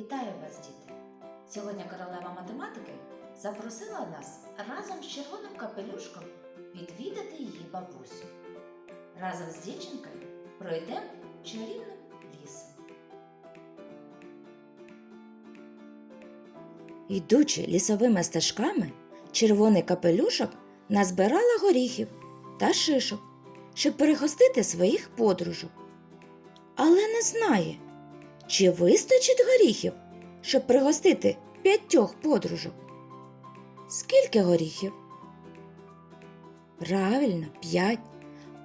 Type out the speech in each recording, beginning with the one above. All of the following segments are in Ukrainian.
Вітаю вас, діти! Сьогодні королева математики запросила нас разом з червоним капелюшком відвідати її бабусю. Разом з дівчинкою пройдемо чарівним лісом. Йдучи лісовими стежками, червоний капелюшок назбирала горіхів та шишок, щоб перехостити своїх подружок. Але не знає чи вистачить горіхів, щоб пригостити п'ятьох подружок. Скільки горіхів? Правильно, п'ять.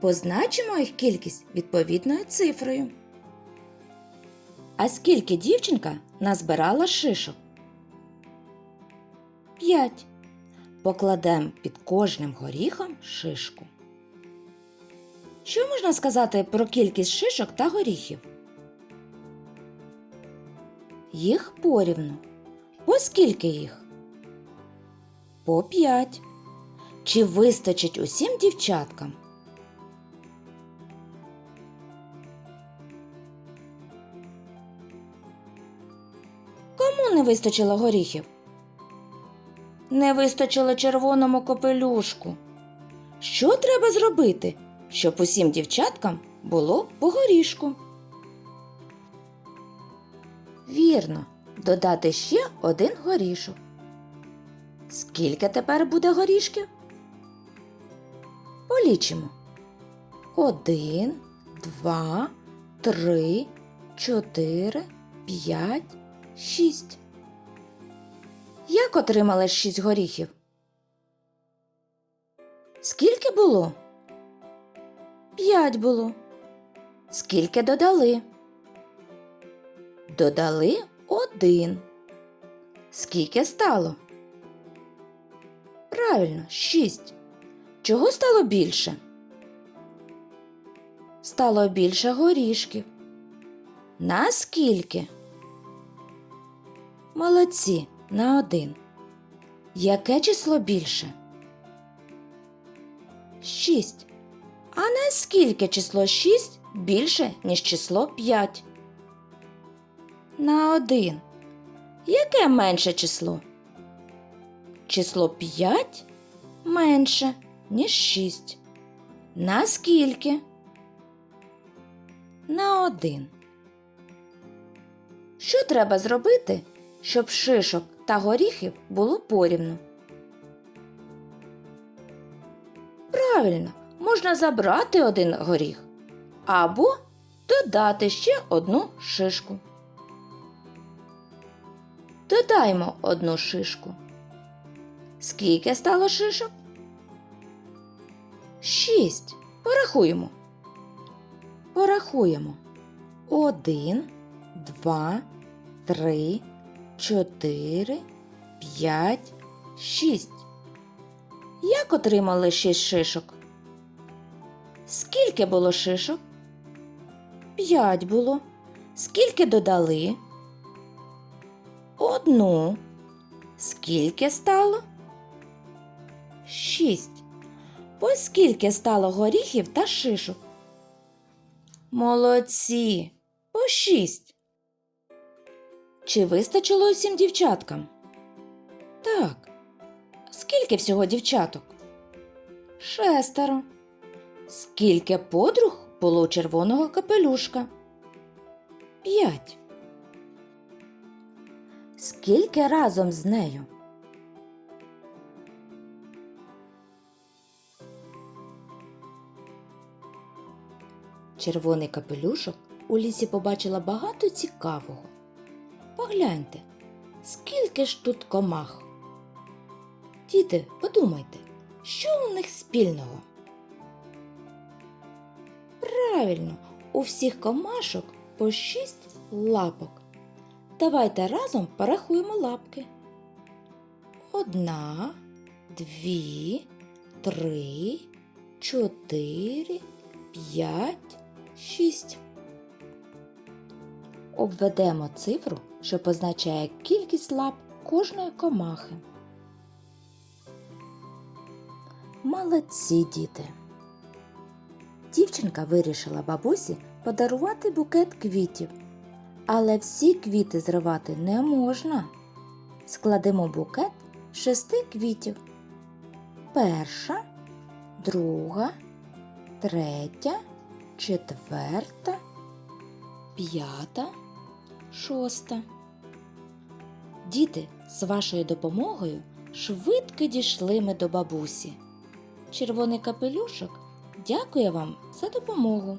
Позначимо їх кількість відповідною цифрою. А скільки дівчинка назбирала шишок? П'ять. Покладемо під кожним горіхом шишку. Що можна сказати про кількість шишок та горіхів? Їх порівну. По скільки їх? По п'ять. Чи вистачить усім дівчаткам? Кому не вистачило горіхів? Не вистачило червоному капелюшку. Що треба зробити, щоб усім дівчаткам було по горішку? Вірно, додати ще один горішок. Скільки тепер буде горішків? Полічимо. Один, два, три, чотири, п'ять, шість. Як отримали шість горіхів? Скільки було? П'ять було. Скільки додали? Додали один. Скільки стало? Правильно, шість. Чого стало більше? Стало більше горішків. Наскільки? Молодці на один. Яке число більше? Шість. А наскільки число шість більше, ніж число п'ять? На один. Яке менше число? Число 5 менше, ніж 6. На скільки? На один. Що треба зробити, щоб шишок та горіхів було порівну? Правильно, можна забрати один горіх або додати ще одну шишку. Додаймо одну шишку. Скільки стало шишок? Шість. Порахуємо. Порахуємо. Один, два, три, чотири, п'ять, шість. Як отримали шість шишок? Скільки було шишок? П'ять було. Скільки додали? Одну. Скільки стало? Шість. По скільки стало горіхів та шишок? Молодці. По шість. Чи вистачило усім дівчаткам? Так. Скільки всього дівчаток? Шестеро. Скільки подруг було червоного капелюшка? П'ять. Скільки разом з нею? Червоний капелюшок у лісі побачила багато цікавого. Погляньте, скільки ж тут комах. Діти, подумайте, що у них спільного? Правильно, у всіх комашок по шість лапок. Давайте разом порахуємо лапки. Одна, дві, три, чотири, п'ять, шість. Обведемо цифру, що позначає кількість лап кожної комахи. Молодці діти. Дівчинка вирішила бабусі подарувати букет квітів. Але всі квіти зривати не можна. Складемо букет шести квітів. Перша, друга, третя, четверта, п'ята, шоста. Діти, з вашою допомогою швидко дійшли ми до бабусі. Червоний капелюшок дякує вам за допомогу.